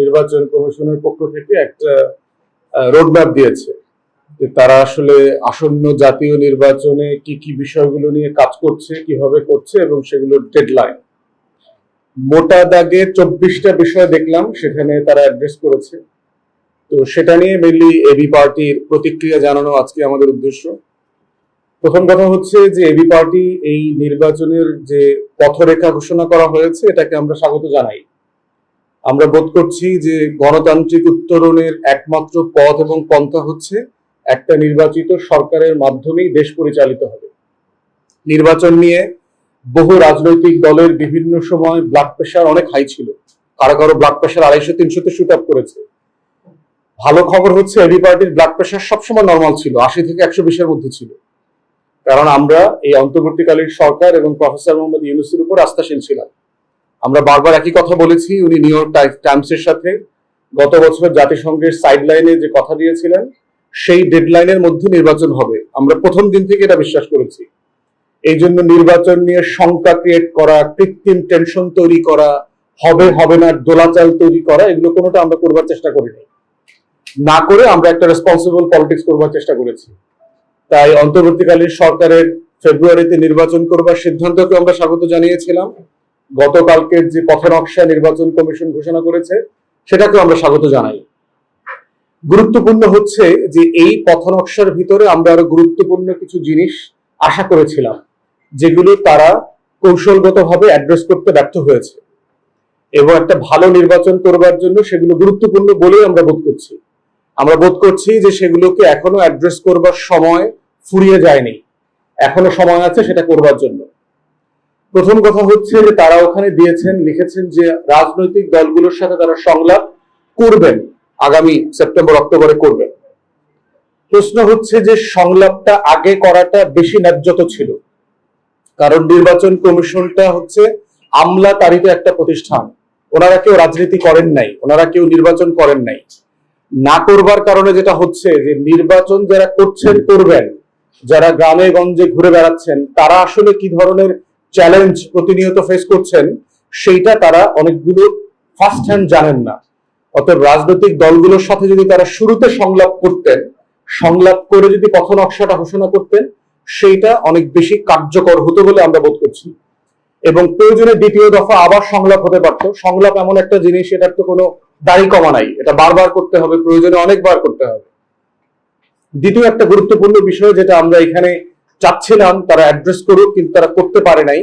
নির্বাচন কমিশনের পক্ষ থেকে একটা রোডম্যাপ দিয়েছে যে তারা আসলে আসন্ন জাতীয় নির্বাচনে কি কি বিষয়গুলো নিয়ে কাজ করছে, কীভাবে করছে এবং সেগুলোর ডেডলাইন মোটা দাগে চব্বিশটা বিষয় দেখলাম, সেখানে তারা অ্যাড্রেস করেছে। তো সেটা নিয়ে মেনলি এবি পার্টির প্রতিক্রিয়া জানানো আজকে আমাদের উদ্দেশ্য। প্রথম কথা হচ্ছে যে এবি পার্টি এই নির্বাচনের যে পথরেখা ঘোষণা করা হয়েছে, এটাকে আমরা স্বাগত জানাই। আমরা বোধ করছি যে গণতান্ত্রিক উত্তরণের একমাত্র পথ এবং পন্থা হচ্ছে একটা নির্বাচিত সরকারের মাধ্যমেই দেশ পরিচালিত হবে। নির্বাচন নিয়ে বহু রাজনৈতিক দলের বিভিন্ন সময় ব্লাড প্রেশার অনেক হাই ছিল। কারও কারও ব্লাড প্রেশার আড়াইশো, তিনশোতে শুট আপ করেছে। ভালো খবর হচ্ছে এবি পার্টির ব্লাড প্রেশার সবসময় নর্মাল ছিল, আশি থেকে একশো বিশের মধ্যে ছিল। কারণ আমরা এই অন্তর্বর্তীকালীন সরকার এবং প্রফেসর মোহাম্মদ ইউনুসের উপর আস্থাশীল ছিলাম। আমরা বারবার একই কথা বলেছি, উনি নিউ ইয়র্ক টাইমসের সাথে। গত বছর জাতিসংঘের সাইডলাইনে যে কথা দিয়েছিলেন, সেই ডেডলাইনের মধ্যে নির্বাচন হবে। আমরা প্রথম দিন থেকে এটা বিশ্বাস করেছি। এই জন্য নির্বাচন নিয়ে শঙ্কা ক্রিয়েট করা, কৃত্রিম টেনশন তৈরি করা, হবে হবে না, দোলাচাল তৈরি করা, এগুলো কোনোটা আমরা করবার চেষ্টা করিনি। না করে আমরা একটা রেসপন্সিবল পলিটিক্স করবার চেষ্টা করেছি। তাই অন্তর্বর্তীকালীন সরকারের ফেব্রুয়ারিতে নির্বাচন করবার সিদ্ধান্তকে আমরা স্বাগত জানিয়েছিলাম। গতকালকের যে পথনকশা নির্বাচন কমিশন ঘোষণা করেছে, সেটাকেও আমরা স্বাগত জানাই। গুরুত্বপূর্ণ হচ্ছে যে এই পথনকশার ভিতরে আমরা আরও গুরুত্বপূর্ণ কিছু জিনিস আশা করেছিলাম, যেগুলো তারা কৌশলগতভাবে অ্যাড্রেস করতে ব্যর্থ হয়েছে। এবং একটা ভালো নির্বাচন করবার জন্য সেগুলো গুরুত্বপূর্ণ বলেই আমরা বোধ করছি। আমরা বোধ করছি যে সেগুলোকে এখনও অ্যাড্রেস করবার সময় ফুরিয়ে যায়নি। এখনও সময় আছে সেটা করবার জন্য। প্রথম কথা হচ্ছে যে তারা ওখানে দিয়েছেন, লিখেছেন যে রাজনৈতিক দলগুলোর সাথে তারা সংলাপ করবেন, আগামী সেপ্টেম্বর, অক্টোবরে করবেন। প্রশ্ন হচ্ছে যে সংলাপটা আগে করাটা বেশি ন্যায্যত ছিল। কারণ নির্বাচন কমিশনটা হচ্ছে আমলা তারিত একটা প্রতিষ্ঠান। ওনারা কেউ রাজনীতি করেন নাই, ওনারা কেউ নির্বাচন করেন নাই। না করবার কারণে যেটা হচ্ছে যে নির্বাচন যারা করছেন, করবেন। যারা গ্রামে গঞ্জে ঘুরে বেড়াচ্ছেন, তারা আসলে কি ধরনের চ্যালেঞ্জ প্রতিনিয়ত ফেস করছেন, সেইটা তারা অনেকগুলো ফার্স্ট হ্যান্ড জানেন না। অতএব রাজনৈতিক দলগুলোর সাথে যদি তারা শুরুতে সংলাপ করতেন, সংলাপ করে যদি পথ নকশাটা ঘোষণা করতেন, সেইটা অনেক বেশি কার্যকর হতো বলে আমরা বোধ করছি। এবং প্রয়োজনে দ্বিতীয় দফা আবার সংলাপ হতে পারত। সংলাপ এমন একটা জিনিস, এটার তো কোনো দাড়ি কমা নাই। এটা বারবার করতে হবে, প্রয়োজনে অনেকবার করতে হবে। দ্বিতীয় একটা গুরুত্বপূর্ণ বিষয় যেটা আমরা এখানে চাচ্ছিলাম তারা অ্যাড্রেস করুক, কিন্তু তারা করতে পারে নাই।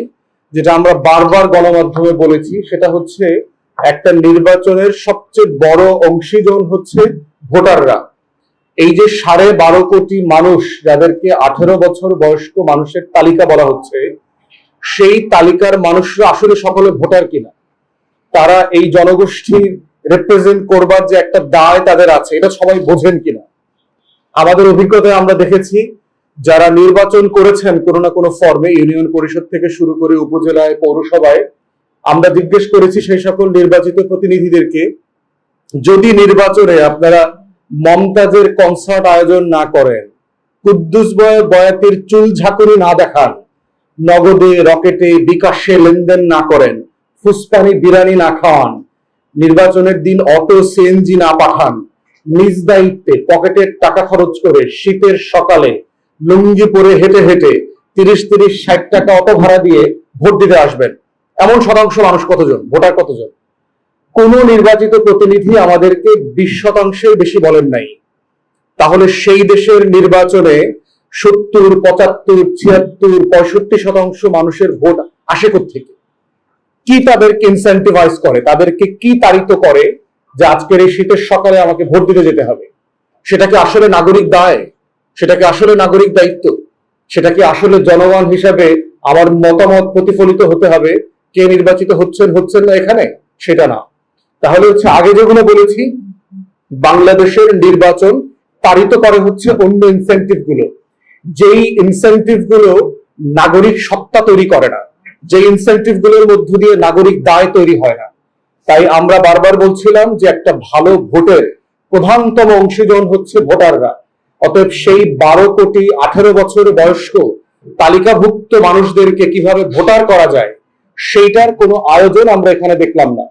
যেটা আমরা বারবার গণমাধ্যমে বলেছি, সেটা হচ্ছে একটা নির্বাচনের সবচেয়ে বড় অংশীজন হচ্ছে ভোটাররা। এই যে সাড়ে বারো কোটি মানুষ যাদেরকে আঠেরো বছর বয়স্ক মানুষের তালিকা বলা হচ্ছে, সেই তালিকার মানুষরা আসলে সকলে ভোটার কিনা? তারা এই জনগোষ্ঠী রিপ্রেজেন্ট করবার যে একটা দায় তাদের আছে, এটা সবাই বোঝেন কিনা? আমাদের অভিজ্ঞতায় আমরা দেখেছি যারা নির্বাচন করেছেন কোনো না কোনো ফর্মে ইউনিয়ন পরিষদ থেকে শুরু করে উপজেলায়, পৌরসভায়, আমরা জিজ্ঞেস করেছি সেই সকল নির্বাচিত প্রতিনিধিদেরকে, যদি নির্বাচনে আপনারা মমতাজের কনসার্ট আয়োজন না করেন, কুদ্দুস বয়, বয়াতির চুল ঝাঁকুনি না দেখান, নগদে, রকেটে, বিকাশে লেনদেন না করেন ফুসপানি বিরানি না খাওয়ান নির্বাচনের দিন অটো সিএনজি না পাঠান, নিজ দায়িত্বে পকেটের টাকা খরচ করে শীতের সকালে লুঙ্গি পরে হেঁটে হেঁটে তিরিশ তিরিশ, ষাট টাকা অটো ভাড়া দিয়ে ভোট দিতে আসবেন। এমন শতাংশ মানুষ কতজন? ভোটার কতজন? কোন নির্বাচিত প্রতিনিধি আমাদেরকে বিশ শতাংশের বেশি বলেন নাই। তাহলে সেই দেশের নির্বাচনে সত্তর, পঁচাত্তর, ছিয়াত্তর, পঁয়ষট্টি শতাংশ মানুষের ভোট আসে থেকে কি তাদেরকে ইনসেন্টিভাইজ করে? তাদেরকে কি তাড়িত করে যে আজকের এই শীতের সকালে আমাকে ভোট দিতে যেতে হবে? সেটা কি আসলে নাগরিক দায়? সেটা কি আসলে নাগরিক দায়িত্ব, সেটাকে আসলে জনগণ হিসাবে আমার মতামত প্রতিফলিত হতে হবে, কে নির্বাচিত হচ্ছেন হচ্ছেন না এখানে, সেটা না। তাহলে হচ্ছে আগে যেগুলো বলেছি, বাংলাদেশের নির্বাচন পারিত করে হচ্ছে অন্য ইনসেন্টিভগুলো যেই ইনসেন্টিভগুলো নাগরিক সত্তা তৈরি করে না যে ইনসেন্টিভগুলোর মধ্য দিয়ে নাগরিক দায় তৈরি হয় না। তাই আমরা বারবার বলছিলাম যে একটা ভালো ভোটের প্রধানতম অংশীজন হচ্ছে ভোটাররা। অতএব সেই বারো কোটি আঠেরো বছর বয়স্ক তালিকাভুক্ত মানুষদেরকে কীভাবে ভোটার করা যায়, সেইটার কোনো আয়োজন আমরা এখানে দেখলাম না।